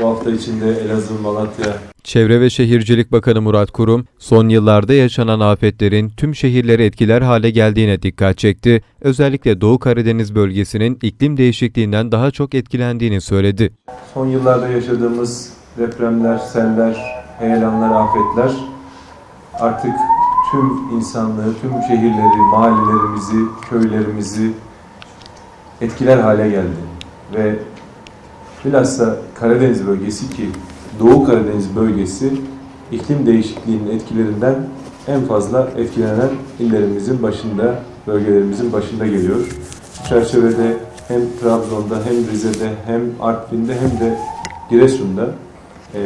Bu hafta içinde Elazığ, Malatya, Çevre ve Şehircilik Bakanı Murat Kurum, son yıllarda yaşanan afetlerin tüm şehirleri etkiler hale geldiğine dikkat çekti. Özellikle Doğu Karadeniz bölgesinin iklim değişikliğinden daha çok etkilendiğini söyledi. son yıllarda yaşadığımız depremler, seller, heyelanlar, afetler artık tüm insanlığı, tüm şehirleri, mahallelerimizi, köylerimizi etkiler hale geldi. Ve bilhassa Karadeniz bölgesi ki Doğu Karadeniz bölgesi iklim değişikliğinin etkilerinden en fazla etkilenen illerimizin başında, bölgelerimizin başında geliyor. Bu çerçevede hem Trabzon'da hem Rize'de hem Artvin'de hem de Giresun'da e,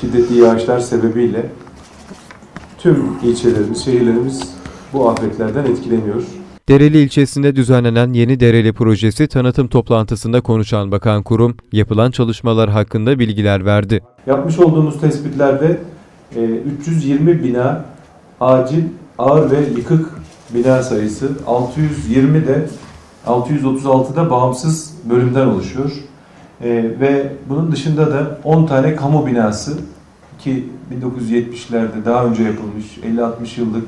şiddetli yağışlar sebebiyle tüm ilçelerimiz, şehirlerimiz bu afetlerden etkileniyor. Dereli ilçesinde düzenlenen Yeni Dereli projesi tanıtım toplantısında konuşan Bakan Kurum, yapılan çalışmalar hakkında bilgiler verdi. Yapmış olduğumuz tespitlerde e, 320 bina acil, ağır ve yıkık bina sayısı, 620 de 636 da bağımsız bölümden oluşuyor. E, ve bunun dışında da 10 tane kamu binası ki 1970'lerde daha önce yapılmış 50-60 yıllık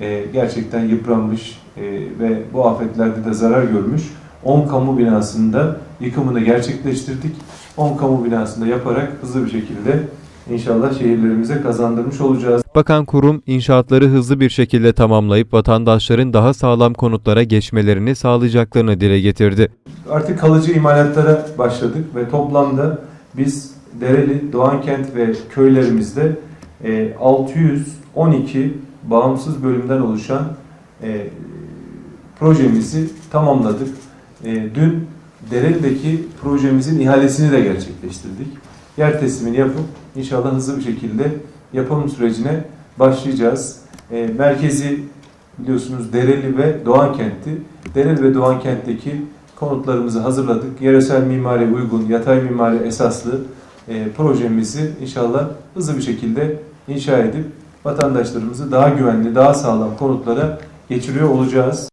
e, gerçekten yıpranmış e, ve bu afetlerde de zarar görmüş 10 kamu binasında yıkımını gerçekleştirdik. 10 kamu binasında yaparak hızlı bir şekilde inşallah şehirlerimize kazandırmış olacağız. Bakan Kurum, inşaatları hızlı bir şekilde tamamlayıp vatandaşların daha sağlam konutlara geçmelerini sağlayacaklarını dile getirdi. Artık kalıcı imalatlara başladık ve toplamda biz Dereli, Doğankent ve köylerimizde e, 612 bağımsız bölümden oluşan e, projemizi tamamladık. E, dün Dereli'deki projemizin ihalesini de gerçekleştirdik. Yer teslimini yapıp inşallah hızlı bir şekilde yapım sürecine başlayacağız. E, merkezi biliyorsunuz Dereli ve Doğankent'ti. Dereli ve Doğankent'teki konutlarımızı hazırladık. Yöresel mimari uygun, yatay mimari esaslı e, projemizi inşallah hızlı bir şekilde inşa edip vatandaşlarımızı daha güvenli, daha sağlam konutlara geçiriyor olacağız.